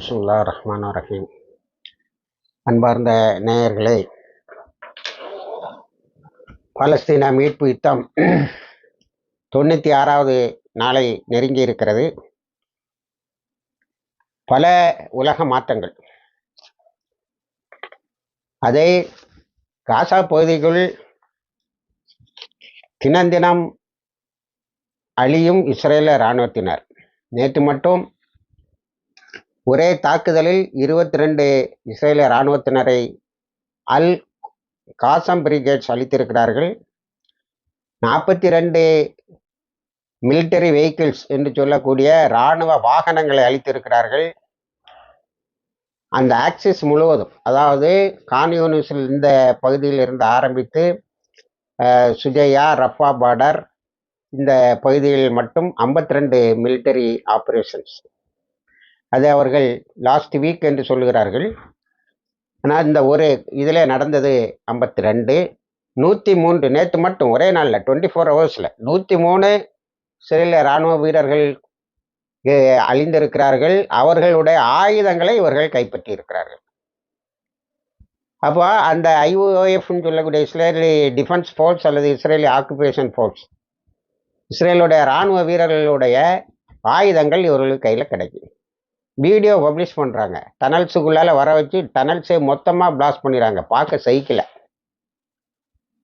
பிஸ்முல்லா ரஹ்மான் ரஹீம். அன்பார்ந்த நேயர்களே பாலஸ்தீன மீட்பு யுத்தம் தொண்ணூற்றி ஆறாவது நாளை நெருங்கி இருக்கிறது. பல உலக மாற்றங்கள். அதை காசா பகுதிக்குள் தினந்தினம் அழியும் இஸ்ரேல இராணுவத்தினர். நேற்று மட்டும் ஒரே தாக்குதலில் இருபத்தி ரெண்டு இஸ்ரேலிய இராணுவத்தினரை அல் காசம் பிரிகேட்ஸ் அளித்திருக்கிறார்கள் நாற்பத்தி ரெண்டு மிலிட்டரி வெஹிக்கிள்ஸ் என்று சொல்லக்கூடிய இராணுவ வாகனங்களை அளித்திருக்கிறார்கள் அந்த ஆக்சிஸ் முழுவதும் அதாவது கான்யூனிஸில் இந்த பகுதியில் இருந்து ஆரம்பித்து சுஜயா ரஃபா பார்டர் இந்த பகுதியில் மட்டும் 52 ரெண்டு மிலிட்டரி ஆப்ரேஷன்ஸ். அது அவர்கள் லாஸ்ட் வீக் என்று சொல்லுகிறார்கள். ஆனால் இந்த ஒரு இதில் நடந்தது ஐம்பத்தி ரெண்டு நூற்றி மூன்று நேற்று மட்டும் ஒரே நாளில் டுவெண்ட்டி ஃபோர் ஹவர்ஸில் நூற்றி மூணு சிறையில் இராணுவ வீரர்கள் அழிந்திருக்கிறார்கள். அவர்களுடைய ஆயுதங்களை இவர்கள் கைப்பற்றி இருக்கிறார்கள் அப்போ அந்த ஐஓஎஃப்னு சொல்லக்கூடிய இஸ்ரேலி டிஃபென்ஸ் ஃபோர்ஸ் அல்லது இஸ்ரேலி ஆக்குபேஷன் ஃபோர்ஸ் இஸ்ரேலுடைய இராணுவ வீரர்களுடைய ஆயுதங்கள் இவர்களுக்கு கையில் கிடைக்கும் வீடியோ பப்ளிஷ் பண்ணுறாங்க டனல்ஸுக்குள்ளால் வர வச்சு டனல்ஸை மொத்தமாக பிளாஸ்ட் பண்ணிடுறாங்க பார்க்க சைக்கிளை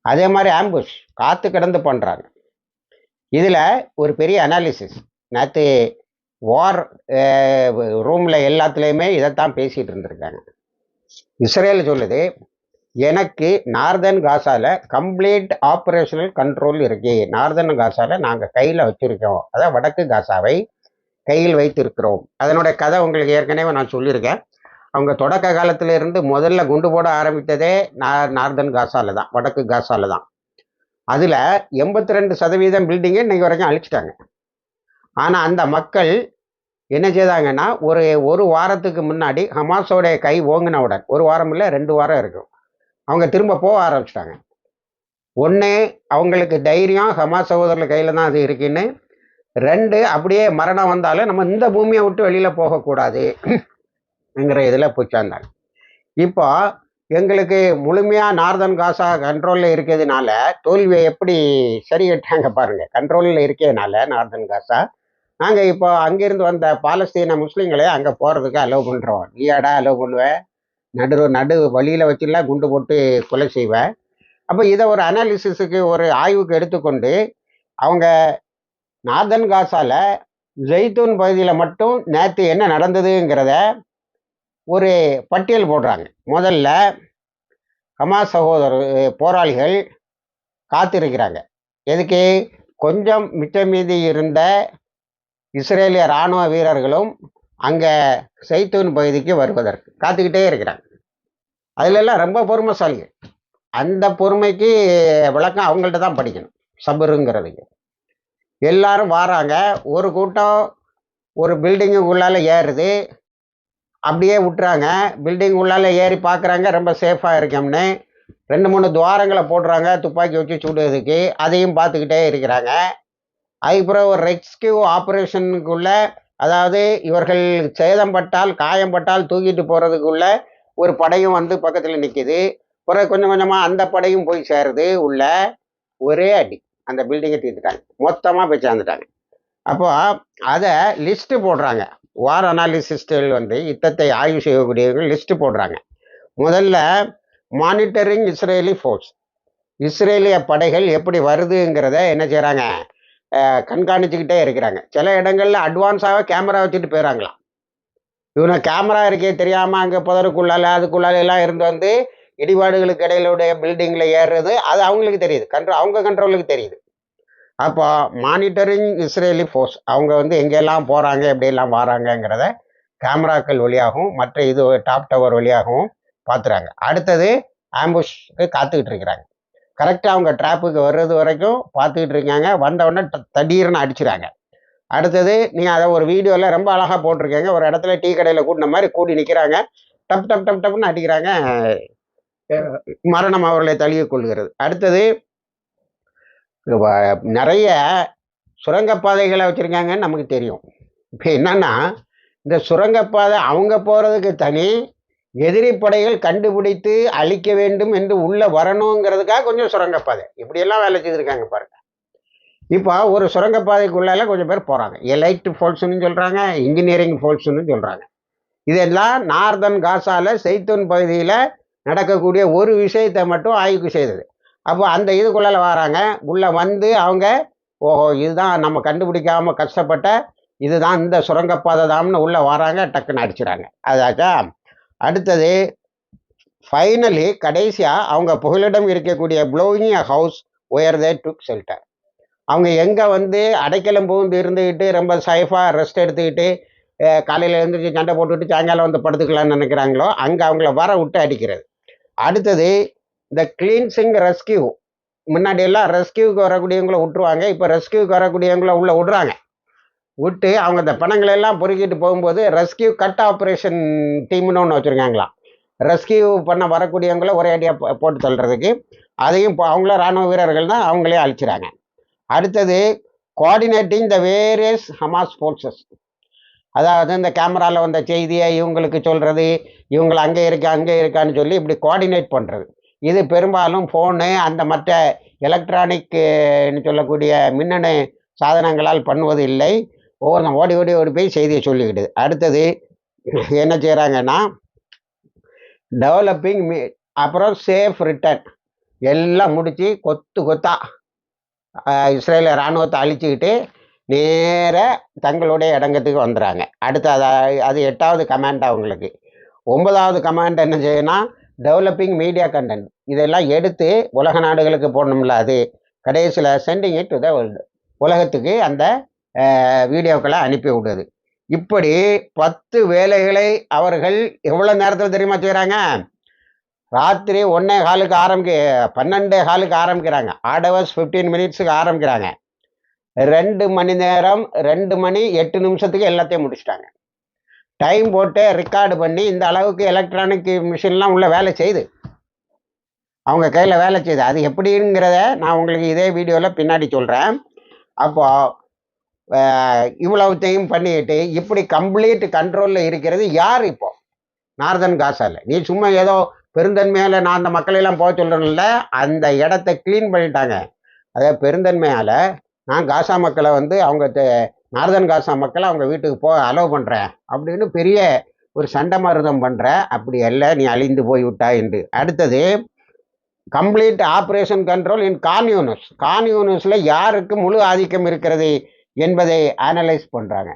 அதே மாதிரி ஆம்புஷ் காற்று கிடந்து பண்ணுறாங்க இதில் ஒரு பெரிய அனாலிசிஸ் நேற்று வார் ரூமில் எல்லாத்துலேயுமே இதைத்தான் பேசிகிட்டு இருந்திருக்காங்க. இஸ்ரேல் சொல்லுது எனக்கு நார்தன் காசாவில் கம்ப்ளீட் ஆப்ரேஷனல் கண்ட்ரோல் இருக்கு. நார்தன் காசால நாங்கள் கையில் வச்சுருக்கோம். அதான் வடக்கு காசாவை கையில் வைத்திருக்கிறோம். அதனுடைய கதை உங்களுக்கு ஏற்கனவே நான் சொல்லியிருக்கேன். அவங்க தொடக்க காலத்திலிருந்து முதல்ல குண்டு போட ஆரம்பித்ததே நார் நார்தன் காசால தான் வடக்கு காசால தான். அதில் எண்பத்தி ரெண்டு சதவீதம் பில்டிங்கை இன்றைக்கி வரைக்கும் அழிச்சிட்டாங்க. ஆனால் அந்த மக்கள் என்ன செய்தாங்கன்னா ஒரு ஒரு வாரத்துக்கு முன்னாடி ஹமாஸோடைய கை ஓங்கினவுடன் ஒரு வாரம் இல்லை ரெண்டு வாரம் இருக்கும். அவங்க திரும்ப போக ஆரம்பிச்சிட்டாங்க. ஒன்று அவங்களுக்கு தைரியம் ஹமாஸ் சகோதரர்கள் கையில் தான் அது இருக்குன்னு ரெண்டு அப்படியே மரணம் வந்தாலும் நம்ம இந்த பூமியை விட்டு வெளியில் போகக்கூடாதுங்கிற இதில் போச்சாந்தாங்க இப்போ எங்களுக்கு முழுமையாக நார்தன் காசா கண்ட்ரோலில் இருக்கிறதுனால தோல்வியை எப்படி சரி கட்டாங்க பாருங்கள் கண்ட்ரோலில் இருக்கிறதுனால நார்தன் காசா. நாங்கள் இப்போ அங்கேருந்து வந்த பாலஸ்தீன முஸ்லீம்களே அங்கே போகிறதுக்கு அலோவ் பண்ணுறோம் நீயாடா அலோவ் பண்ணுவேன் நடு நடு வழியில் வச்சுலாம் குண்டு போட்டு கொலை செய்வேன் அப்போ இதை ஒரு அனாலிசிஸுக்கு ஒரு ஆய்வுக்கு எடுத்துக்கொண்டு அவங்க நார்தன் காசால ஜெய்தூன் பகுதியில் மட்டும் நேற்று என்ன நடந்ததுங்கிறத ஒரு பட்டியல் போடுறாங்க. முதல்ல ஹமா சகோதர போராளிகள் காத்திருக்கிறாங்க. எதுக்கு? கொஞ்சம் மிச்ச மீதி இருந்த இஸ்ரேலிய இராணுவ வீரர்களும் அங்கே செய்தூன் பகுதிக்கு வருவதற்கு காத்துக்கிட்டே இருக்கிறாங்க. அதிலெல்லாம் ரொம்ப பொறுமைசாலிகள். அந்த பொறுமைக்கு விளக்கம் அவங்கள்ட்ட தான் படிக்கணும். சபருங்கிறதுக்கு எல்லாரும் வாராங்க. ஒரு கூட்டம் ஒரு பில்டிங்கு உள்ளால ஏறுது. அப்படியே விட்டுறாங்க. பில்டிங் உள்ளால ஏறி பார்க்குறாங்க ரொம்ப சேஃபாக இருக்கோம்னு. ரெண்டு மூணு துவாரங்களை போடுறாங்க. துப்பாக்கி வச்சு சுடுறதுக்கு. அதையும் பார்த்துக்கிட்டே இருக்கிறாங்க. அதுக்கப்புறம் ஒரு ரெஸ்கியூ ஆப்ரேஷனுக்குள்ள அதாவது இவர்கள் சேதம்பட்டால் காயம்பட்டால் தூக்கிட்டு போகிறதுக்குள்ள ஒரு படையும் வந்து பக்கத்தில் நிற்கிது பிறகு கொஞ்சம் கொஞ்சமாக அந்த படையும் போய் சேருது. உள்ள ஒரே அடி. அந்த பில்டிங்கை தீர்த்துட்டாங்க. மொத்தமாக போய் சேர்ந்துட்டாங்க. அப்போ அதை லிஸ்ட்டு போடுறாங்க. வார் அனாலிசிஸ்டில் வந்து யுத்தத்தை ஆய்வு செய்யக்கூடியவர்கள் லிஸ்ட்டு போடுறாங்க. முதல்ல மானிட்டரிங் இஸ்ரேலி ஃபோர்ஸ் இஸ்ரேலிய படைகள் எப்படி வருதுங்கிறத என்ன செய்கிறாங்க கண்காணிச்சுக்கிட்டே இருக்கிறாங்க. சில இடங்களில் அட்வான்ஸாக கேமரா வச்சுட்டு போயிடறாங்களாம் இவனை கேமரா இருக்கே தெரியாமல் அங்கே புதருக்குள்ளால அதுக்குள்ளால எல்லாம் இருந்து வந்து இடிபாடுகளுக்கு இடையிலுடைய பில்டிங்கில் ஏறுறது அது அவங்களுக்கு தெரியுது. கண்ட்ரோ அவங்க கண்ட்ரோலுக்கு தெரியுது. அப்போ மானிட்டரிங் இஸ்ரேலி ஃபோர்ஸ் அவங்க வந்து எங்கெல்லாம் போகிறாங்க எப்படியெல்லாம் வராங்கங்கிறத கேமராக்கள் வழியாகவும் மற்ற இது டாப் டவர் வழியாகவும் பார்த்துறாங்க. அடுத்தது ஆம்புஷ்க்கு காத்துக்கிட்டு இருக்கிறாங்க. கரெக்டாக அவங்க ட்ராப்புக்கு வர்றது வரைக்கும் பார்த்துக்கிட்டு இருக்காங்க. வந்தவுடனே தடீர்னு ட- திடீர்னு அடுத்தது நீங்கள் அதை ஒரு வீடியோவில் ரொம்ப அழகாக போட்டிருக்கீங்க. ஒரு இடத்துல டீ கடையில் கூட்டின மாதிரி கூடி நிற்கிறாங்க டப் டப் டப் டப்னு அடிக்கிறாங்க மரணம் அவர்களை தழுவிக் கொள்கிறது. அடுத்தது நிறைய சுரங்கப்பாதைகளை வச்சுருக்காங்கன்னு நமக்கு தெரியும். இப்போ என்னன்னா இந்த சுரங்கப்பாதை அவங்க போகிறதுக்கு தனி எதிரி படைகள் கண்டுபிடித்து அழிக்க வேண்டும் என்று உள்ளே வரணுங்கிறதுக்காக கொஞ்சம் சுரங்கப்பாதை இப்படியெல்லாம் வேலை செய்திருக்காங்க பாருங்க. இப்போ ஒரு சுரங்கப்பாதைக்குள்ளால கொஞ்சம் பேர் போகிறாங்க எலைட் ஃபால்ஸ்னு சொல்கிறாங்க இன்ஜினியரிங் ஃபால்ஸ்னு சொல்கிறாங்க இதெல்லாம் நார்தன் காசாவில் செய்தூன் பகுதியில் நடக்கக்கூடிய ஒரு விஷயத்தை மட்டும் ஆய்வு செய்தது. அப்போ அந்த இதுக்குள்ளே வராங்க. உள்ளே வந்து அவங்க ஓஹோ இதுதான் நம்ம கண்டுபிடிக்காமல் கஷ்டப்பட்ட இதுதான் இந்த சுரங்கப்பாதை தான்னு உள்ளே வராங்க டக்குன்னு அடிச்சுறாங்க. அதாச்சா? அடுத்தது ஃபைனலி கடைசியாக அவங்க புகலிடம் இருக்கக்கூடிய blowing a house where they took shelter அவங்க எங்கே வந்து அடைக்கலம் பூந்து இருந்துக்கிட்டு ரொம்ப சேஃபாக ரெஸ்ட் எடுத்துக்கிட்டு காலையில் எழுந்திரிச்சு சண்டை போட்டுக்கிட்டு சாயங்காலம் வந்து படுத்துக்கலாம்னு நினைக்கிறாங்களோ அங்கே அவங்கள வர விட்டு அடிக்கிறது. அடுத்தது இந்த கிளீன்சிங் ரெஸ்கியூ முன்னாடி எல்லாம் ரெஸ்கியூக்கு வரக்கூடியவங்கள விட்டுருவாங்க இப்போ ரெஸ்கியூக்கு வரக்கூடியவங்கள உள்ளே விடுறாங்க. விட்டு அவங்க இந்த பணங்களை எல்லாம் பொறுக்கிட்டு போகும்போது ரெஸ்கியூ கட் ஆப்ரேஷன் டீம்னு ஒன்று வச்சுருக்காங்களாம். ரெஸ்கியூ பண்ண வரக்கூடியவங்கள ஒரே அடியாக போட்டு தள்ளுறதுக்கு அதையும் இப்போ அவங்கள இராணுவ வீரர்கள் தான் அவங்களே அழிச்சிறாங்க. அடுத்தது coordinating the various Hamas forces அதாவது இந்த கேமராவில் வந்த செய்தியை இவங்களுக்கு சொல்கிறது இவங்களை அங்கே இருக்கா அங்கே இருக்கான்னு சொல்லி இப்படி கோஆர்டினேட் பண்ணுறது இது பெரும்பாலும் ஃபோனு அந்த மற்ற எலக்ட்ரானிக்னு சொல்லக்கூடிய மின்னணு சாதனங்களால் பண்ணுவது இல்லை ஒவ்வொரு ஓடி ஓடி ஓடி போய் செய்தியை சொல்லிக்கிடுது அடுத்தது என்ன செய்கிறாங்கன்னா டெவலப்பிங் மீ அப்புறம் சேஃப் ரிட்டர்ன் எல்லாம் முடித்து கொத்து கொத்தா இஸ்ரேலில் இராணுவத்தை அழிச்சுக்கிட்டு நேர தங்களுடைய இடங்கத்துக்கு வந்துடுறாங்க அடுத்து அதை அது எட்டாவது கமாண்ட் அவங்களுக்கு ஒன்பதாவது கமாண்ட் என்ன செய்யணும் டெவலப்பிங் மீடியா கண்டென்ட் இதெல்லாம் எடுத்து உலக நாடுகளுக்கு போடணும்ல அது. கடைசியில் sending it to the world உலகத்துக்கு அந்த வீடியோக்களை அனுப்பி விடுது இப்படி பத்து வேலைகளை அவர்கள் எவ்வளோ நேரத்தில் தெரியுமா செய்கிறாங்க ராத்திரி ஒன்றே காலுக்கு ஆரம்பிக்க பன்னெண்டே காலுக்கு ஆரம்பிக்கிறாங்க. ஆட் ஹவர்ஸ் ஃபிஃப்டீன் மினிட்ஸுக்கு ஆரம்பிக்கிறாங்க. ரெண்டு மணி நேரம் ரெண்டு மணி எட்டு நிமிஷத்துக்கு எல்லாத்தையும் முடிச்சிட்டாங்க. டைம் போட்டு ரெக்கார்டு பண்ணி இந்த அளவுக்கு எலக்ட்ரானிக் மிஷின்லாம் உள்ள வேலை செய்யுது அவங்க கையில் வேலை செய்யுது அது எப்படிங்கிறத நான் உங்களுக்கு இதே வீடியோவில் பின்னாடி சொல்கிறேன் அப்போது இவ்வளவுத்தையும் பண்ணிட்டு இப்படி கம்ப்ளீட் கண்ட்ரோலில் இருக்கிறது யார் இப்போ? நார்தன் காசால. நீ சும்மா ஏதோ பெருந்தன்மையால் நான் அந்த மக்களையெல்லாம் போக சொல்கிறேன்ல அந்த இடத்த க்ளீன் பண்ணிட்டாங்க. அதே பெருந்தன்மையால் நான் காசா மக்களை வந்து அவங்க நார்தன் காசா மக்களை அவங்க வீட்டுக்கு போக அலோவ் பண்ணுறேன் அப்படின்னு பெரிய ஒரு சண்டை மருதம் பண்ணுற அப்படி அல்ல நீ அழிந்து போய் விட்டா என்று. அடுத்தது complete operation control in Khan Younis கான்யூனஸில் யாருக்கு முழு ஆதிக்கம் இருக்கிறது என்பதை அனலைஸ் பண்ணுறாங்க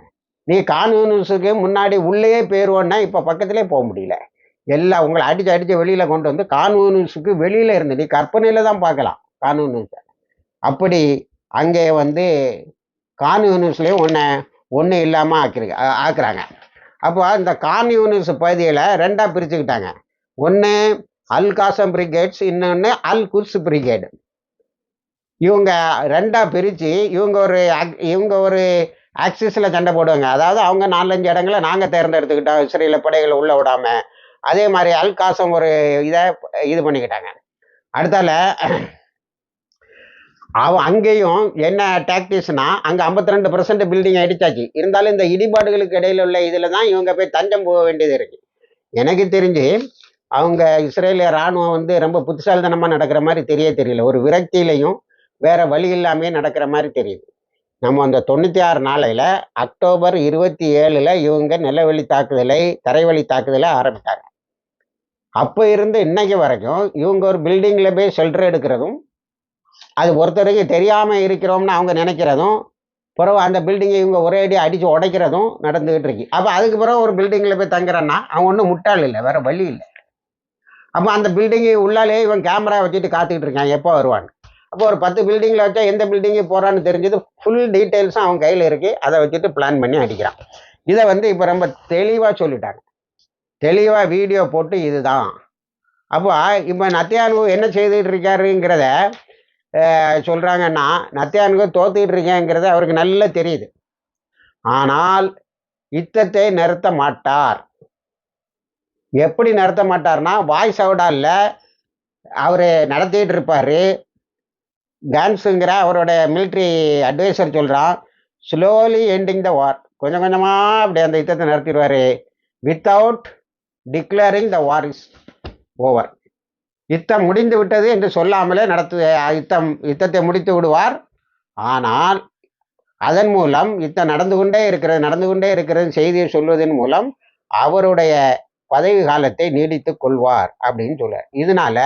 நீ கான்யூனஸுக்கு முன்னாடி உள்ளேயே போயிடுவோன்னா இப்போ பக்கத்திலே போக முடியல. எல்லாம் உங்களை அடித்து அடித்து வெளியில் கொண்டு வந்து கான்யூனஸுக்கு வெளியில் இருந்து நீ கற்பனையில் தான் பார்க்கலாம் கான்யூனஸை அப்படி அங்கே வந்து கான்யூனிஸ்லேயும் ஒன்று ஒன்று இல்லாமல் ஆக்கிருக்கு ஆக்குறாங்க. அப்போ இந்த கான்யூனிஸ் பகுதியில் ரெண்டாக பிரிச்சுக்கிட்டாங்க. ஒன்று அல் காசம் பிரிகேட்ஸ் இன்னொன்று அல் குர்ஸ் பிரிகேடு. இவங்க ரெண்டாக பிரித்து இவங்க ஒரு இவங்க ஒரு ஆக்சிஸில் சண்டை போடுவாங்க. அதாவது அவங்க நாலஞ்சு இடங்களை நாங்கள் தேர்ந்தெடுத்துக்கிட்டோம். இஸ்ரேல படைகளை உள்ளே விடாமல் அதே மாதிரி அல் காசம் ஒரு இதை இது பண்ணிக்கிட்டாங்க. அடுத்தால அவன் அங்கேயும் என்ன டாக்டிஸ்னா அங்கே 52% ரெண்டு பர்சன்ட் பில்டிங் அடித்தாச்சு இருந்தாலும் இந்த இடிபாடுகளுக்கு இடையில உள்ள இதில் தான் இவங்க போய் தஞ்சம் போக வேண்டியது இருக்கு. எனக்கு தெரிஞ்சு அவங்க இஸ்ரேலிய ராணுவம் வந்து ரொம்ப புத்திசாலித்தனமாக நடக்கிற மாதிரி தெரிய தெரியல. ஒரு விரக்தியிலையும் வேற வழி இல்லாமே நடக்கிற மாதிரி தெரியுது. நம்ம அந்த தொண்ணூற்றி ஆறு நாளையில் அக்டோபர் இருபத்தி ஏழில் இவங்க நிலவெளி தாக்குதலை தரைவழி தாக்குதலை ஆரம்பித்தாங்க அப்போ இருந்து இன்னைக்கு வரைக்கும் இவங்க ஒரு பில்டிங்கில் போய் ஷெல்டர் எடுக்கிறதும் அது ஒருத்தருக்கு தெரியாமல் இருக்கிறோம்னு அவங்க நினைக்கிறதும் பிறகு அந்த பில்டிங்கை இவங்க ஒரே அடி அடித்து உடைக்கிறதும் நடந்துக்கிட்டு இருக்கு. அப்போ அதுக்கு பிறகு ஒரு பில்டிங்கில் போய் தங்குறான்னா அவன் ஒன்றும் முட்டாள் இல்லை வேறு வழி இல்லை. அப்போ அந்த பில்டிங்கு உள்ளாலே இவன் கேமரா வச்சுட்டு காத்துக்கிட்டு இருக்கான் எப்போ வருவான் அப்போ ஒரு பத்து பில்டிங்கில் வச்சா எந்த பில்டிங்கு போகிறான்னு தெரிஞ்சது ஃபுல் டீட்டெயில்ஸும் அவன் கையில் இருக்கு அதை வச்சுட்டு பிளான் பண்ணி அடிக்கிறான். இதை வந்து இப்போ ரொம்ப தெளிவாக சொல்லிட்டாங்க. தெளிவாக வீடியோ போட்டு இதுதான். அப்போ இப்போ நத்தியானு என்ன செய்துட்டு இருக்காருங்கிறத சொல்கிறாங்கன்னா நத்தியானுக்கு தோத்துக்கிட்டு இருக்கேங்கிறது அவருக்கு நல்லா தெரியுது. ஆனால் யுத்தத்தை நிறுத்த மாட்டார். எப்படி நிறுத்த மாட்டார்னா வாய்ஸ் அவுடாலில் அவர் நடத்திட்டு இருப்பார். கேன்ஸுங்கிற அவரோட மிலிட்ரி அட்வைசர் சொல்கிறான் ஸ்லோலி எண்டிங் த வார் கொஞ்சம் கொஞ்சமாக அப்படி அந்த யுத்தத்தை நடத்திடுவார் without declaring the war is over யுத்தம் முடிந்து விட்டது என்று சொல்லாமலே நடத்து யுத்தம் யுத்தத்தை முடித்து விடுவார். ஆனால் அதன் மூலம் யுத்தம் நடந்து கொண்டே இருக்கிறது நடந்து கொண்டே இருக்கிறது செய்தியை சொல்வதன் மூலம் அவருடைய பதவி காலத்தை நீடித்து கொள்வார் அப்படின்னு சொல்லுவார் இதனால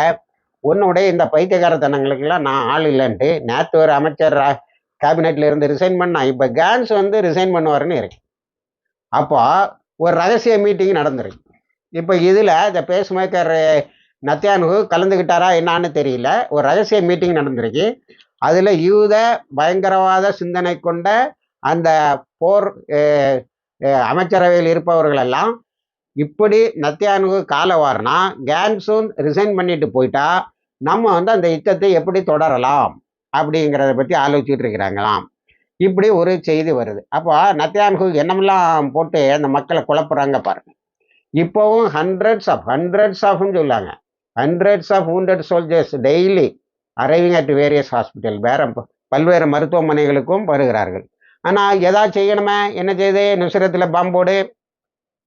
உன்னுடைய இந்த பைத்தியகாரத்தனங்களுக்கெல்லாம் நான் ஆள் இல்லைன்ட்டு நேற்று ஒரு அமைச்சர் ரா- கேபினெட்ல இருந்து ரிசைன் பண்ணா இப்போ கேன்ஸ் வந்து ரிசைன் பண்ணுவாருன்னு இருக்கு. அப்போ ஒரு ரகசிய மீட்டிங் நடந்திருக்கு. இப்போ இதில் இந்த பேஸ் மேக்கர் நத்தியானுகு கலந்துக்கிட்டாரா என்னான்னு தெரியல. ஒரு ரகசிய மீட்டிங் நடந்திருக்கு. அதில் யூத பயங்கரவாத சிந்தனை கொண்ட அந்த போர் அமைச்சரவையில் இருப்பவர்களெல்லாம் இப்படி நத்தியானு காலவார்னா கேன்ஸும் ரிசைன் பண்ணிட்டு போயிட்டா நம்ம வந்து அந்த யுத்தத்தை எப்படி தொடரலாம் அப்படிங்கிறத பற்றி ஆலோசிச்சுட்டு இருக்கிறாங்களாம். இப்படி ஒரு செய்தி வருது. அப்போ நத்தியானுகு என்னமெல்லாம் போட்டு அந்த மக்களை குழப்புறாங்க பாருங்க. இப்போவும் ஹண்ட்ரட்ஸ் ஆஃப் ஹண்ட்ரட்ஸ் ஆஃப்னு சொல்லாங்க. Hundreds of wounded soldiers daily arriving at various hospital வேற பல்வேறு மருத்துவமனைகளுக்கும் வருகிறார்கள். ஆனால் எதாவது செய்யணுமே? என்ன செய்து? நுசரத்தில் பாம்போடு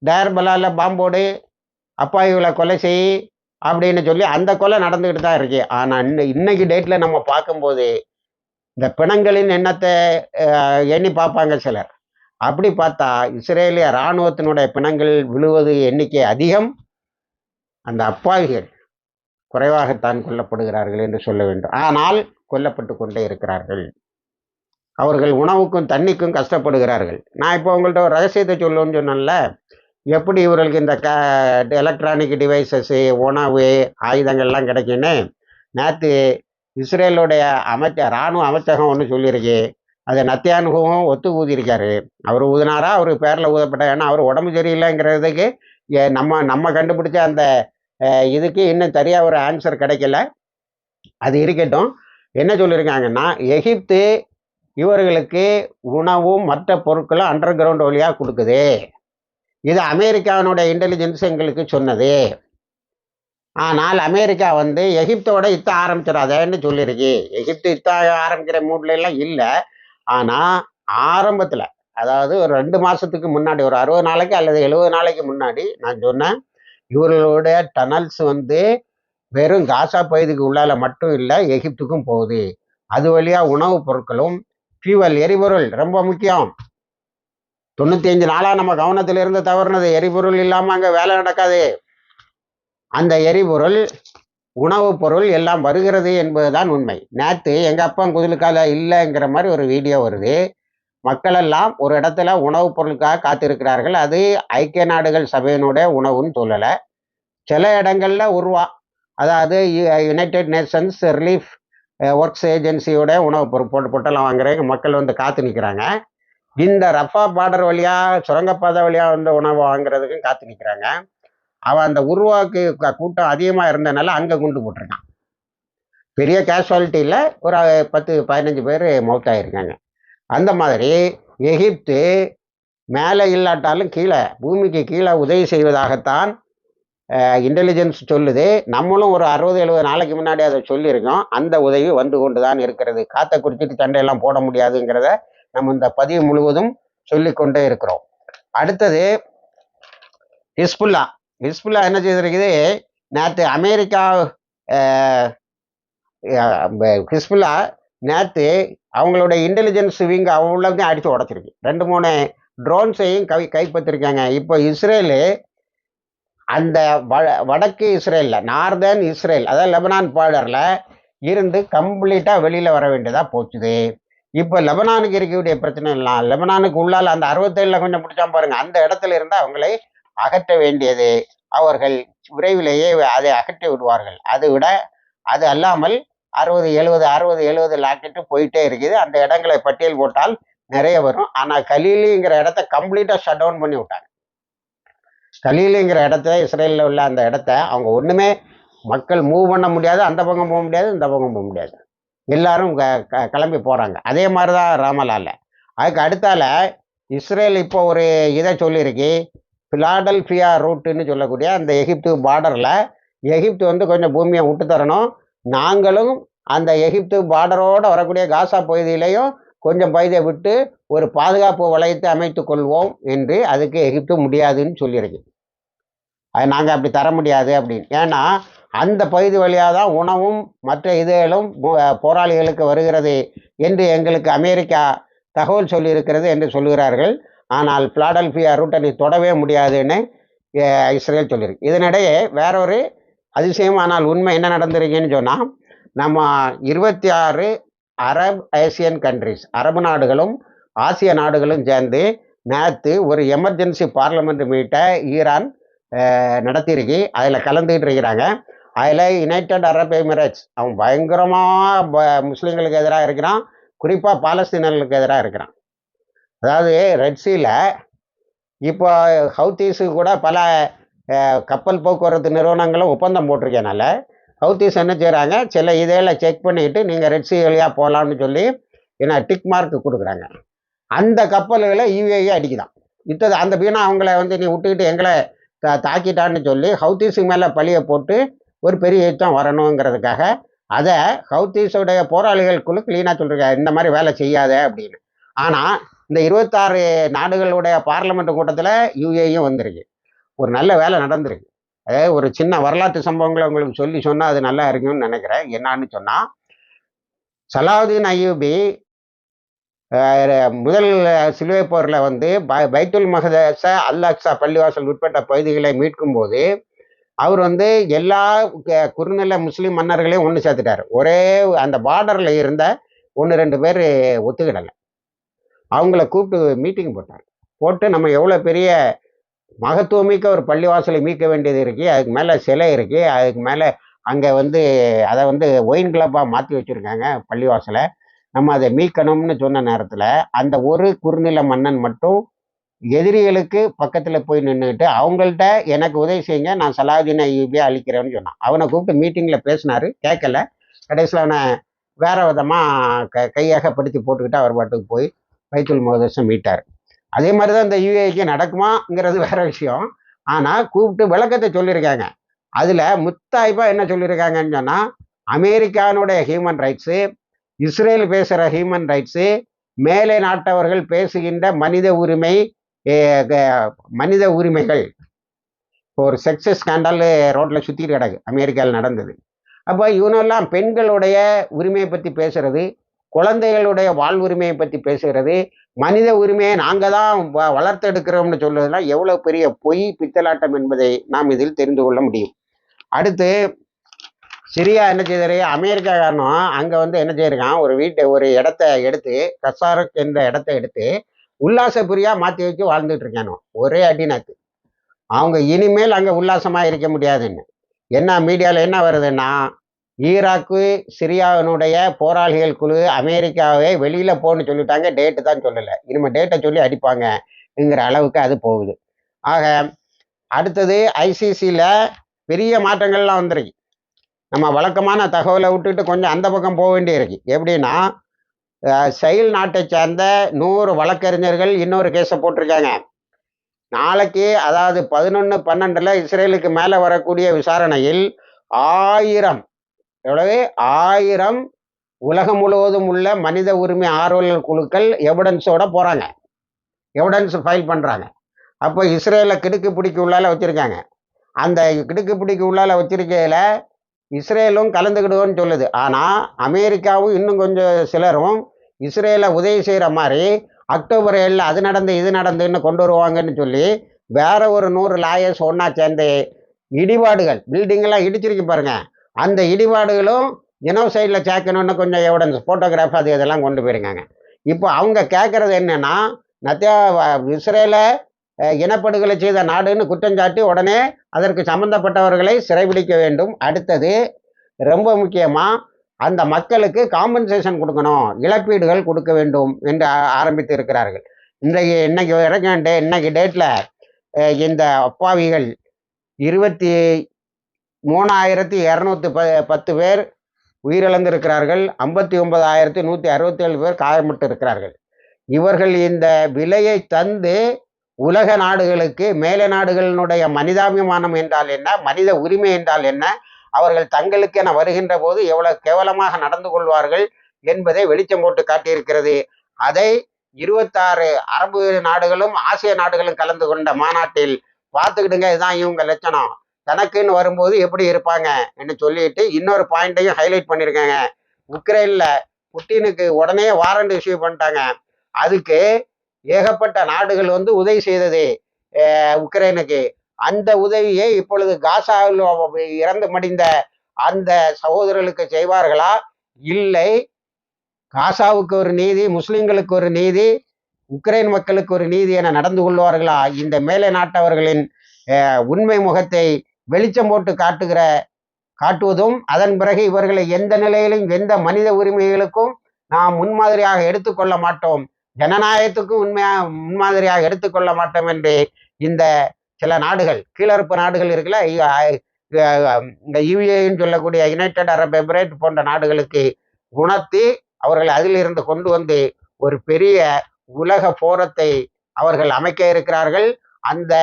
டயர்பலாவில் பாம்போடு அப்பாயிகளை கொலை செய் அப்படின்னு சொல்லி அந்த கொலை நடந்துக்கிட்டு தான் இருக்கு. ஆனால் இன்ன இன்னைக்கு டேட்டில் நம்ம பார்க்கும்போது இந்த பிணங்களின் எண்ணத்தை எண்ணி பார்ப்பாங்க சிலர். அப்படி பார்த்தா இஸ்ரேலிய இராணுவத்தினுடைய பிணங்கள் விழுவது எண்ணிக்கை அதிகம். அந்த அப்பாவிகள் குறைவாகத்தான் கொல்லப்படுகிறார்கள் என்று சொல்ல வேண்டும். ஆனால் கொல்லப்பட்டு கொண்டே இருக்கிறார்கள். அவர்கள் உணவுக்கும் தண்ணிக்கும் கஷ்டப்படுகிறார்கள். நான் இப்போ உங்கள்கிட்ட ஒரு ரகசியத்தை சொல்லுவேன்னு சொன்னேன்ல. எப்படி இவர்களுக்கு இந்த க எலக்ட்ரானிக் டிவைசஸ்ஸு உணவு ஆயுதங்கள்லாம் கிடைக்குன்னு நேற்று இஸ்ரேலுடைய அமைச்ச இராணுவ அமைச்சகம் ஒன்று சொல்லியிருக்கு. அதை நத்தியானுகவும் ஒத்து ஊதியிருக்காரு. அவர் ஊதினாரா? அவர் பேரில் ஊதப்பட்ட ஏன்னா அவர் உடம்பு சரியில்லைங்கிறதுக்கு ஏ- நம்ம நம்ம கண்டுபிடிச்ச அந்த இதுக்கு இன்னும் சரியாக ஒரு ஆன்சர் கிடைக்கல. அது இருக்கட்டும். என்ன சொல்லியிருக்காங்கன்னா எகிப்து இவர்களுக்கு உணவும் மற்ற பொருட்களும் அண்டர் கிரவுண்ட் வழியாக கொடுக்குது. இது அமெரிக்காவினுடைய இன்டெலிஜென்ஸ் எங்களுக்கு சொன்னது. ஆனால் அமெரிக்கா வந்து எகிப்தோட யுத்தம் ஆரம்பிச்சிடாதேன்னு சொல்லியிருக்கு எகிப்து இத்த ஆரம்பிக்கிற மூட்ல எல்லாம் இல்லை. ஆனால் ஆரம்பத்தில் அதாவது ஒரு ரெண்டு மாதத்துக்கு முன்னாடி ஒரு அறுபது நாளைக்கு அல்லது எழுபது நாளைக்கு முன்னாடி நான் சொன்னேன் இவர்களுடைய டனல்ஸ் வந்து வெறும் காசா பகுதிக்கு உள்ளால மட்டும் இல்லை எகிப்துக்கும் போகுது. அது வழியாக உணவுப் பொருட்களும் ஃபியூவல் எரிபொருள் ரொம்ப முக்கியம். தொண்ணூத்தி அஞ்சு நாளா நம்ம கவனத்தில் இருந்து தவறுனது எரிபொருள் இல்லாம அங்க வேலை நடக்காது. அந்த எரிபொருள் உணவுப் பொருள் எல்லாம் வருகிறது என்பதுதான் உண்மை. நேற்று எங்க அப்பா குதிலுக்கால இல்லைங்கிற மாதிரி ஒரு வீடியோ வருது. மக்களெல்லாம் ஒரு இடத்துல உணவுப் பொருளுக்காக காத்திருக்கிறார்கள். அது ஐக்கிய நாடுகள் சபையினுடைய உணவுன்னு சொல்லலை. சில இடங்கள்ல உருவா அதாவது யுனைடெட் நேஷன்ஸ் ரிலீஃப் ஒர்க்ஸ் ஏஜென்சியோட உணவுப் பொருள் போட்டு பொட்டெல்லாம் வாங்குறதுக்கு மக்கள் வந்து காத்து நிற்கிறாங்க இந்த ரஃபா பார்டர் வழியா சுரங்கப்பாதை வழியா வந்து உணவு வாங்குறதுக்கும் காத்து நிற்கிறாங்க அவன் அந்த உருவாக்கு கூட்டம் அதிகமாக இருந்தனால அங்கே குண்டு போட்டிருக்கான். பெரிய கேஷுவாலிட்டியில் ஒரு பத்து பதினஞ்சு பேர் மவுத் ஆகிருக்காங்க அந்த மாதிரி எகிப்து மேலே இல்லாட்டாலும் கீழே பூமிக்கு கீழே உதவி செய்வதாகத்தான் இன்டெலிஜென்ஸ் சொல்லுது. நம்மளும் ஒரு அறுபது எழுபது நாளைக்கு முன்னாடி அதை சொல்லியிருக்கோம். அந்த உதவி வந்து கொண்டு தான் இருக்கிறது. காற்றை குடிச்சிட்டு சண்டையெல்லாம் போட முடியாதுங்கிறத நம்ம இந்த பதிவு முழுவதும் சொல்லிக்கொண்டே இருக்கிறோம். அடுத்தது ஹிஸ்புல்லா. ஹிஸ்புல்லா என்ன செய்திருக்குது? நேற்று அமெரிக்கா ஹிஸ்புல்லா நேற்று அவங்களுடைய இன்டெலிஜென்ஸ் விங் அவ்வளோத்தையும் அடித்து உடச்சிருக்கு. ரெண்டு மூணு ட்ரோன்ஸையும் கை கைப்பற்றிருக்காங்க. இப்போ இஸ்ரேலு அந்த வ வடக்கு இஸ்ரேலில் நார்தர்ன் இஸ்ரேல் அதாவது லெபனான் பார்டரில் இருந்து கம்ப்ளீட்டாக வெளியில் வர வேண்டியதாக போச்சுது. இப்போ லெபனானுக்கு இருக்கக்கூடிய பிரச்சனை எல்லாம் லெபனானுக்கு உள்ளால அந்த அறுபத்தேழில் கொஞ்சம் பிடிச்சா பாருங்கள் அந்த இடத்துல இருந்து அவங்களை அகற்ற வேண்டியது. அவர்கள் விரைவிலேயே அதை அகற்றி விடுவார்கள். அதை விட அது அல்லாமல் அறுபது எழுபது அறுபது எழுபது லாக்கெட்டு போயிட்டே இருக்குது. அந்த இடங்களை பட்டியல் போட்டால் நிறைய வரும். ஆனால் கலீலிங்கிற இடத்த கம்ப்ளீட்டாக ஷட் டவுன் பண்ணி விட்டாங்க. கலீலிங்கிற இடத்த இஸ்ரேலில் உள்ள அந்த இடத்த அவங்க ஒன்றுமே மக்கள் மூவ் பண்ண முடியாது அந்த பக்கம் போக முடியாது இந்த பக்கம் போக முடியாது. எல்லாரும் க- க- கிளம்பி போகிறாங்க அதே மாதிரி தான் ராமலால அதுக்கு அடுத்தால இஸ்ரேல் இப்போ ஒரு இதை சொல்லியிருக்கு பிலாடல்ஃபியா ரூட்டுன்னு சொல்லக்கூடிய அந்த எகிப்து பார்டரில் எகிப்து வந்து கொஞ்சம் பூமியை விட்டு தரணும் நாங்களும் அந்த எகிப்து பார்டரோடு வரக்கூடிய காசா பகுதியிலையும் கொஞ்சம் பகுதியை விட்டு ஒரு பாதுகாப்பு வளையத்தை அமைத்து கொள்வோம் என்று அதுக்கு எகிப்து முடியாதுன்னு சொல்லியிருக்கு. அது நாங்கள் அப்படி தர முடியாது அப்படின்னு. ஏன்னா அந்த பகுதி வழியாக தான் உணவும் மற்ற இதுகளும் போ- போராளிகளுக்கு வருகிறது என்று எங்களுக்கு அமெரிக்கா தகவல் சொல்லியிருக்கிறது என்று சொல்லுகிறார்கள். ஆனால் பிளாடல்பியா ரூட்டை நீ தொடவே முடியாதுன்னு இஸ்ரேல் சொல்லியிருக்கு. இதனிடையே வேறொரு அதிசயமானால் உண்மை என்ன நடந்திருக்குன்னு சொன்னால் நம்ம இருபத்தி ஆறு அரப் ஏசியன் கண்ட்ரிஸ் அரபு நாடுகளும் ஆசிய நாடுகளும் சேர்ந்து நேற்று ஒரு எமர்ஜென்சி பார்லமெண்ட் மீட்டை ஈரான் நடத்தியிருக்கு. அதில் கலந்துக்கிட்டு இருக்கிறாங்க. அதில் யுனைடெட் அரப் எமிரேட்ஸ் அவன் பயங்கரமாக முஸ்லீம்களுக்கு எதிராக இருக்கிறான். குறிப்பாக பாலஸ்தீனர்களுக்கு எதிராக இருக்கிறான். அதாவது ரெட்ஸியில் இப்போ ஹவுத்தீஸு கூட பல கப்பல் போக்குவரத்து நிறுவனங்களும் ஒப்பந்தம் போட்டிருக்கனால ஹவுத்திஸ் என்ன செய்கிறாங்க சில இதெல்லாம் செக் பண்ணிட்டு நீங்கள் ரெட்சி வழியாக போகலான்னு சொல்லி ஏன்னா டிக் மார்க் கொடுக்குறாங்க. அந்த கப்பல்களை யூஏஏ அடிக்குதான். இத்தது அந்த பீனா அவங்கள வந்து நீ விட்டுக்கிட்டு எங்களை தா தாக்கிட்டான்னு சொல்லி ஹவுத்தீஸுக்கு மேலே பழியை போட்டு ஒரு பெரிய யுத்தம் வரணுங்கிறதுக்காக அதை ஹவுத்தீஸுடைய போராளிகள் குழு க்ளீனாக சொல்லியிருக்காரு இந்த மாதிரி வேலை செய்யாத அப்படின்னு. ஆனால் இந்த இருபத்தாறு நாடுகளுடைய பார்லமெண்ட் கூட்டத்தில் யூஏயும் வந்திருக்கு. ஒரு நல்ல வேலை நடந்திருக்கு. அதாவது ஒரு சின்ன வரலாற்று சம்பவங்களை உங்களுக்கு சொல்லி சொன்னால் அது நல்லா இருக்கும்னு நினைக்கிறேன். என்னான்னு சொன்னால் சலாவுதீன் அயூபி முதல் சிலுவை போரில் வந்து பை- பைத்துல் மகதேச அல் பள்ளிவாசல் உட்பட்ட பகுதிகளை மீட்கும் போது அவர் வந்து எல்லா குறுநில முஸ்லீம் மன்னர்களையும் ஒன்று சேர்த்துட்டார். ஒரே அந்த பார்டரில் இருந்த ஒன்று ரெண்டு பேர் ஒத்துக்கிடலை. அவங்கள கூப்பிட்டு மீட்டிங் போட்டார். போட்டு நம்ம எவ்வளோ பெரிய மகத்துவமிக்க ஒரு பள்ளிவாசலை மீட்க வேண்டியது இருக்குது அதுக்கு மேலே சிலை இருக்குது அதுக்கு மேலே அங்கே வந்து அதை வந்து ஒயின் கிளப்பாக மாற்றி வச்சுருக்காங்க பள்ளிவாசலை. நம்ம அதை மீட்கணும்னு சொன்ன நேரத்தில் அந்த ஒரு குறுநில மன்னன் மட்டும் எதிரிகளுக்கு பக்கத்தில் போய் நின்றுக்கிட்டு அவங்கள்ட்ட எனக்கு உதவி செய்யுங்க நான் சலாவுதீன் ஐயூபியை அழிக்கிறேன்னு சொன்னான். அவனை கூப்பிட்டு மீட்டிங்கில் பேசினார். கேட்கல. கடைசியில் அவனை வேறு விதமாக க கையகப்படுத்தி போட்டுக்கிட்டு அவர் பாட்டுக்கு போய் பைத்துல் மகதேசம் மீட்டார். அதே மாதிரி தான் இந்த யூஏக்கு நடக்குமாங்கிறது வேற விஷயம். ஆனால் கூப்பிட்டு விளக்கத்தை சொல்லியிருக்காங்க. அதில் முத்தாய்ப்பாக என்ன சொல்லியிருக்காங்கன்னு சொன்னால் அமெரிக்கானுடைய ஹியூமன் ரைட்ஸு இஸ்ரேல் பேசுகிற ஹியூமன் ரைட்ஸு மேலே நாட்டவர்கள் பேசுகின்ற மனித உரிமை மனித உரிமைகள். இப்போ ஒரு செக்ஸ் ஸ்கேண்டல் ரோட்டில் சுற்றிட்டு கிடக்கு அமெரிக்காவில் நடந்தது. அப்போ இவனெல்லாம் பெண்களுடைய உரிமையை பற்றி பேசுறது குழந்தைகளுடைய வாழ்வுரிமையை பற்றி பேசுகிறது. மனித உரிமையை நாங்கள் தான் வ- வளர்த்தெடுக்கிறோம்னு சொல்வதெல்லாம் எவ்வளோ பெரிய பொய் பித்தலாட்டம் என்பதை நாம் இதில் தெரிந்து கொள்ள முடியும். அடுத்து சிரியா என்ன செய்தாரு? காரணம் அங்கே வந்து என்ன செய்யிருக்கான் ஒரு வீட்டை ஒரு இடத்த எடுத்து கசாரக் என்ற இடத்த எடுத்து உல்லாசபுரியா மாற்றி வச்சு வாழ்ந்துட்டு இருக்கானோ? ஒரே அடிநாத்து. அவங்க இனிமேல் அங்கே உல்லாசமாக இருக்க முடியாதுன்னு. என்ன மீடியாவில் என்ன வருதுன்னா ஈராக்கு சிரியாவினுடைய போராளிகள் குழு அமெரிக்காவை வெளியில் போன்னு சொல்லிட்டாங்க டேட்டு தான் சொல்லலை. இனிமேல் டேட்டை சொல்லி அடிப்பாங்கங்கிற அளவுக்கு அது போகுது. ஆக அடுத்தது ஐசிசியில் பெரிய மாற்றங்கள்லாம் வந்துருக்கு. நம்ம வழக்கமான தகவலை விட்டுட்டு கொஞ்சம் அந்த பக்கம் போக வேண்டியிருக்கு. எப்படின்னா செயல் நாட்டை சேர்ந்த நூறு வழக்கறிஞர்கள் இன்னொரு கேஸை போட்டிருக்காங்க. நாளைக்கு அதாவது பதினொன்று பன்னெண்டில் இஸ்ரேலுக்கு மேலே வரக்கூடிய விசாரணையில் ஆயிரம் எவ்வளவு? ஆயிரம் உலகம் முழுவதும் உள்ள மனித உரிமை ஆர்வலர் குழுக்கள் எவிடன்ஸோட போகிறாங்க எவிடன்ஸ் ஃபைல் பண்ணுறாங்க அப்போ இஸ்ரேலில் கிடுக்கு பிடிக்கு உள்ளால வச்சுருக்காங்க. அந்த கிடுக்கு பிடிக்கு உள்ளால வச்சிருக்கையில் இஸ்ரேலும் கலந்துக்கிடுவோன்னு சொல்லுது. ஆனால் அமெரிக்காவும் இன்னும் கொஞ்சம் சிலரும் இஸ்ரேலை உதவி செய்கிற மாதிரி அக்டோபர் ஏழில் அது நடந்து இது நடந்துன்னு கொண்டு வருவாங்கன்னு சொல்லி வேற ஒரு நூறு லாயர்ஸ் ஒன்றா சேர்ந்து இடிபாடுகள் பில்டிங்கெல்லாம் இடிச்சிருக்கு பாருங்கள் அந்த இடிபாடுகளும் ஜெனோசைடில் சேர்க்கணும்னு கொஞ்சம் எவிடன்ஸ் ஃபோட்டோகிராஃப் அது இதெல்லாம் கொண்டு போயிருக்காங்க. இப்போ அவங்க கேட்குறது என்னென்னா நத்தியா இஸ்ரேலை இனப்படுகொலை செய்த நாடுன்னு குற்றம் சாட்டி உடனே அதற்கு சம்பந்தப்பட்டவர்களை சிறைபிடிக்க வேண்டும். அடுத்தது ரொம்ப முக்கியமாக அந்த மக்களுக்கு காம்பன்சேஷன் கொடுக்கணும் இழப்பீடுகள் கொடுக்க வேண்டும் என்று ஆரம்பித்து இருக்கிறார்கள். இன்றைக்கு இன்னைக்கு வரைக்கும் டே இன்னைக்கு டேட்டில் இந்த அப்பாவிகள் இருபத்தி மூணாயிரத்தி இரநூத்தி ப பத்து பேர் உயிரிழந்திருக்கிறார்கள். ஐம்பத்தி ஒன்பதாயிரத்தி நூற்றி அறுபத்தேழு பேர் காயப்பட்டு இருக்கிறார்கள் இவர்கள் இந்த விலையை தந்து உலக நாடுகளுக்கு மேலை நாடுகளினுடைய மனிதாபிமானம் என்றால் என்ன மனித உரிமை என்றால் என்ன அவர்கள் தங்களுக்கென வருகின்ற போது எவ்வளவு கேவலமாக நடந்து கொள்வார்கள் என்பதை வெளிச்சம் போட்டு காட்டியிருக்கிறது. அதை இருபத்தாறு அரபு நாடுகளும் ஆசிய நாடுகளும் கலந்து கொண்ட மாநாட்டில் பார்த்துக்கிடுங்க. இதுதான் இவங்க லட்சணம். தனக்குன்னு வரும்போது எப்படி இருப்பாங்க என்று சொல்லிட்டு இன்னொரு பாயிண்ட்டையும் ஹைலைட் பண்ணியிருக்காங்க. உக்ரைனில் புட்டினுக்கு உடனே வாரண்ட் இஷ்யூ பண்ணிட்டாங்க. அதுக்கு ஏகப்பட்ட நாடுகள் வந்து உதவி செய்தது உக்ரைனுக்கு. அந்த உதவியை இப்பொழுது காசாவில் இறந்து மடிந்த அந்த சகோதரர்களுக்கு செய்வார்களா? இல்லை. காசாவுக்கு ஒரு நீதி முஸ்லிம்களுக்கு ஒரு நீதி உக்ரைன் மக்களுக்கு ஒரு நீதி என நடந்து கொள்வார்களா? இந்த மேலை நாட்டவர்களின் உண்மை முகத்தை வெளிச்சம் போட்டு காட்டுகிற காட்டுவதும் அதன் பிறகு இவர்களை எந்த நிலையிலும் எந்த மனித உரிமைகளுக்கும் நாம் முன்மாதிரியாக எடுத்துக்கொள்ள மாட்டோம். ஜனநாயகத்துக்கும் உண்மையா முன்மாதிரியாக எடுத்துக்கொள்ள மாட்டோம் என்று இந்த சில நாடுகள் கீழறுப்பு நாடுகள் இருக்குல்ல இ- இந்த யுஏன்னு சொல்லக்கூடிய யுனைடெட் அரப் எமிரேட் போன்ற நாடுகளுக்கு உணர்த்தி அவர்கள் அதிலிருந்து கொண்டு வந்து ஒரு பெரிய உலக போரத்தை அவர்கள் அமைக்க இருக்கிறார்கள். அந்த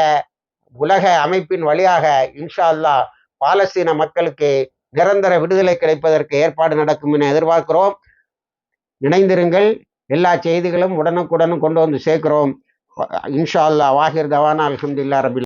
உலக அமைப்பின் வழியாக இன்ஷா அல்லா பாலஸ்தீன மக்களுக்கு நிரந்தர விடுதலை கிடைப்பதற்கு ஏற்பாடு நடக்கும் என எதிர்பார்க்கிறோம். இணைந்திருங்கள் எல்லா செய்திகளும் உடனுக்குடனும் கொண்டு வந்து சேர்க்கிறோம். இன்ஷா அல்லாஹ் வாஹிர் தவானா அலமதுல்லா ரபில்